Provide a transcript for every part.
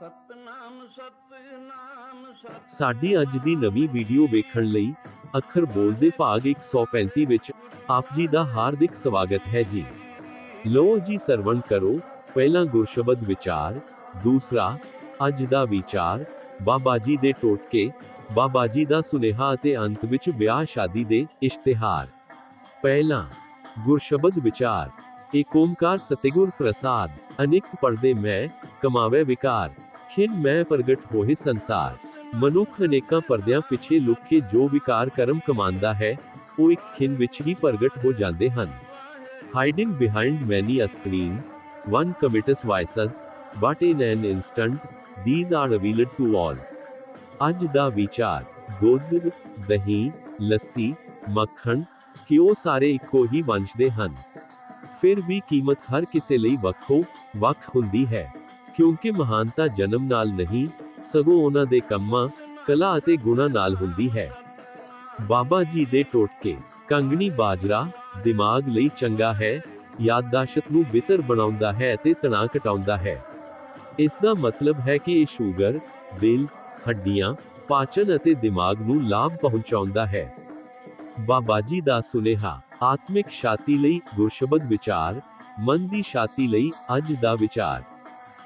ਸਤਨਾਮ ਸਾਡੀ ਅੱਜ ਦੀ ਨਵੀਂ ਵੀਡੀਓ ਵੇਖਣ ਲਈ ਅੱਖਰ ਬੋਲਦੇ ਭਾਗ 135 ਵਿੱਚ ਆਪ ਜੀ ਦਾ ਹਾਰਦਿਕ ਸਵਾਗਤ ਹੈ ਜੀ। ਲੋ ਜੀ ਸਰਵਣ ਕਰੋ, ਪਹਿਲਾ ਗੁਰਸ਼ਬਦ ਵਿਚਾਰ, ਦੂਸਰਾ, ਅੱਜ ਦਾ ਵਿਚਾਰ, ਬਾਬਾ ਜੀ ਦੇ ਟੋਟਕੇ, ਬਾਬਾ ਜੀ ਦਾ ਸੁਨੇਹਾ ਅਤੇ ਅੰਤ ਵਿੱਚ ਵਿਆਹ ਸ਼ਾਦੀ ਦੇ ਇਸ਼ਤਿਹਾਰ। ਪਹਿਲਾ, ਗੁਰਸ਼ਬਦ ਵਿਚਾਰ, ਏਕ ਓੰਕਾਰ ਸਤਿਗੁਰ ਪ੍ਰਸਾਦ, ਅਨੇਕ ਪਰਦੇ ਮੈਂ ਕਮਾਵੇ ਵਿਕਾਰ। ਖਿਨ ਮੈਂ ਪ੍ਰਗਟ ਹੋਏ ਸੰਸਾਰ ਮਨੁੱਖ ਅਨੇਕਾਂ ਪਰਦਿਆਂ ਪਿੱਛੇ ਲੁਕ ਕੇ ਜੋ ਵਿਕਾਰ ਕਰਮ ਕਮਾਉਂਦਾ ਹੈ ਉਹ ਇੱਕ ਖਿਨ ਵਿੱਚ ਹੀ ਪ੍ਰਗਟ ਹੋ ਜਾਂਦੇ ਹਨ hiding behind many screens one commits vices but in an instant these are revealed to all ਅੱਜ ਦਾ ਵਿਚਾਰ ਦੁੱਧ ਦਹੀਂ ਲੱਸੀ ਮੱਖਣ ਘਿਓ ਸਾਰੇ ਇੱਕੋ ਹੀ ਵੰਸ਼ ਦੇ ਹਨ ਫਿਰ ਵੀ ਕੀਮਤ ਹਰ ਕਿਸੇ ਲਈ ਵੱਖੋ ਵੱਖ ਹੁੰਦੀ ਹੈ ਕਿਉਂਕਿ ਮਹਾਨਤਾ ਜਨਮ ਨਾਲ ਨਹੀਂ, ਸਗੋਂ ਉਹਨਾਂ ਦੇ ਕੰਮਾਂ, ਕਲਾ ਅਤੇ ਗੁਣਾਂ ਨਾਲ ਹੁੰਦੀ ਹੈ। ਬਾਬਾ ਜੀ ਦੇ ਟੋਟਕੇ, ਕੰਗਣੀ ਬਾਜਰਾ, ਦਿਮਾਗ ਲਈ ਚੰਗਾ ਹੈ, ਯਾਦਦਾਸ਼ਤ ਨੂੰ ਬਿਹਤਰ ਬਣਾਉਂਦਾ ਹੈ ਅਤੇ ਤਣਾਅ ਘਟਾਉਂਦਾ ਹੈ। ਇਸ ਦਾ ਮਤਲਬ ਹੈ ਕਿ ਇਹ ਸ਼ੂਗਰ, ਦਿਲ, ਹੱਡੀਆਂ, ਪਾਚਨ ਅਤੇ ਦਿਮਾਗ ਨੂੰ ਲਾਭ ਪਹੁੰਚਾਉਂਦਾ ਹੈ। ਬਾਬਾ ਜੀ ਦਾ ਸੁਨੇਹਾ, ਆਤਮਿਕ ਸ਼ਾਤੀ ਲਈ ਗੁਰਸ਼ਬਦ ਵਿਚਾਰ, ਮਨ ਦੀ ਸ਼ਾਤੀ ਲਈ ਅੱਜ ਦਾ ਵਿਚਾਰ।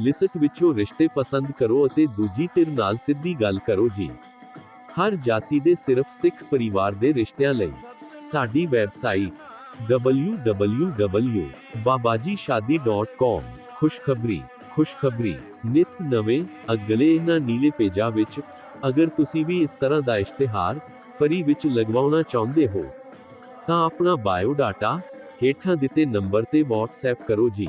ਲਿਸਟ ਵਿੱਚੋਂ ਰਿਸ਼ਤੇ ਪਸੰਦ ਕਰੋ ਅਤੇ ਦੂਜੀ ਧਿਰ ਨਾਲ ਸਿੱਧੀ ਗੱਲ ਕਰੋ ਜੀ। ਹਰ ਜਾਤੀ ਦੇ ਸਿਰਫ ਸਿੱਖ ਪਰਿਵਾਰ ਦੇ ਰਿਸ਼ਤਿਆਂ ਲਈ। ਸਾਡੀ ਵੈਬਸਾਈਟ www.babajishadi.com ਖੁਸ਼ਖਬਰੀ ਖੁਸ਼ਖਬਰੀ। ਨਿਤ ਨਵੇਂ, ਅਗਲੇ ਇਹਨਾਂ ਨੀਲੇ ਪੇਜਾਂ ਵਿੱਚ ਅਗਰ ਤੁਸੀਂ ਵੀ ਇਸ ਤਰ੍ਹਾਂ ਦਾ ਇਸ਼ਤਿਹਾਰ ਫਰੀ ਵਿੱਚ ਲਗਵਾਉਣਾ ਚਾਹੁੰਦੇ ਹੋ, ਤਾਂ ਆਪਣਾ ਬਾਇਓਡਾਟਾ ਹੇਠਾਂ ਦਿੱਤੇ ਨੰਬਰ ਤੇ WhatsApp ਕਰੋ ਜੀ।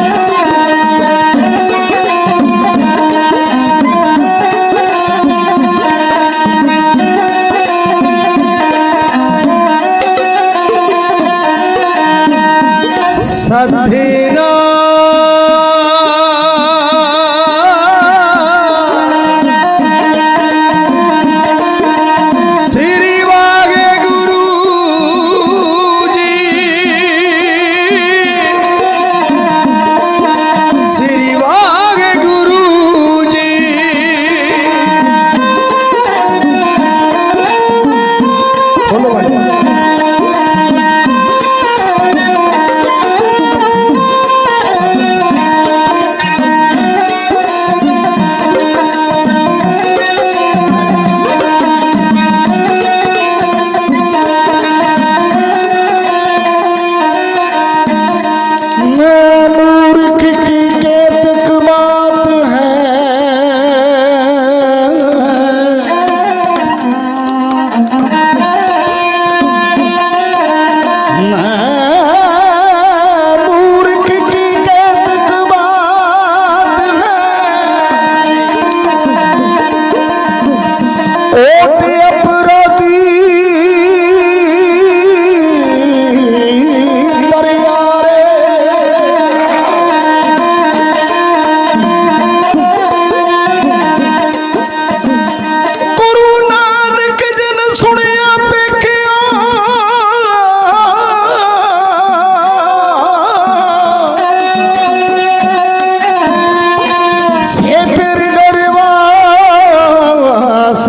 সাধ্যে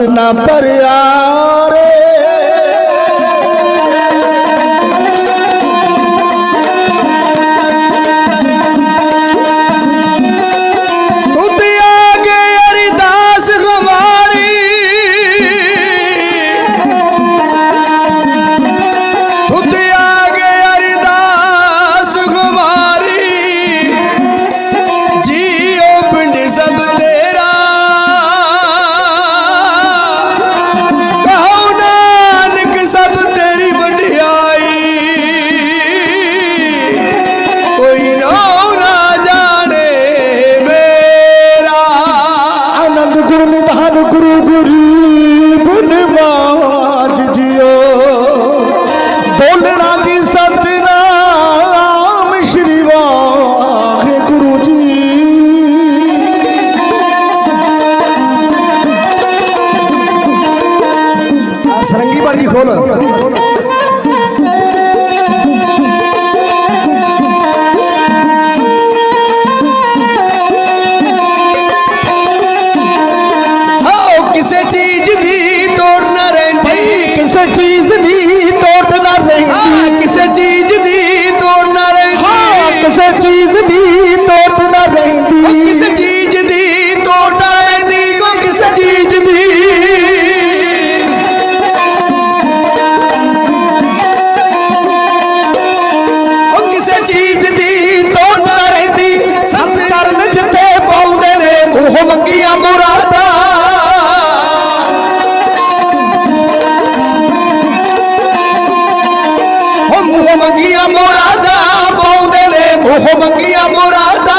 ना पर आ কাজ গুরু নিধান গুরু গুরু ਮੰਗੀਆਂ ਮੁਰਾਦਾ ਪਾਉਂਦੇ ਨੇ ਮੋਹ ਮੰਗੀਆਂ ਮੁਰਾਦਾ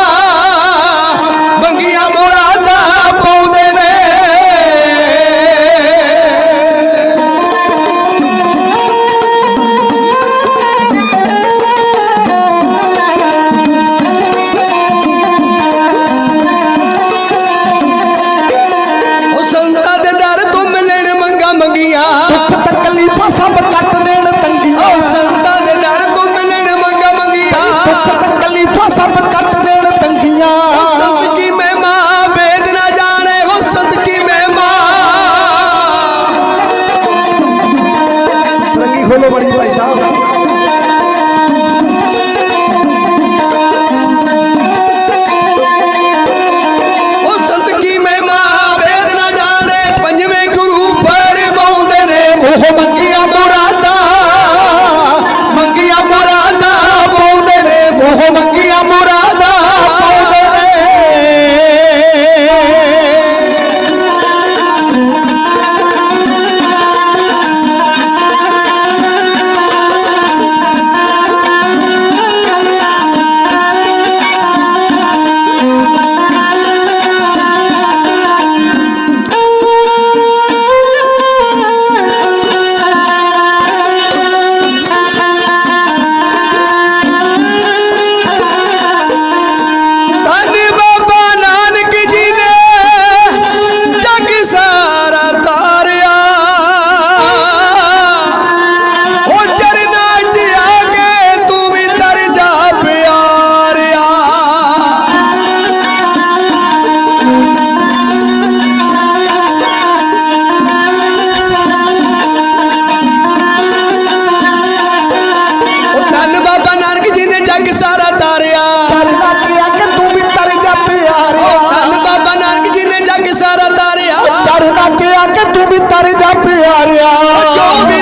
ਪਿਆਰਿਆ। ਜੋ ਵੀ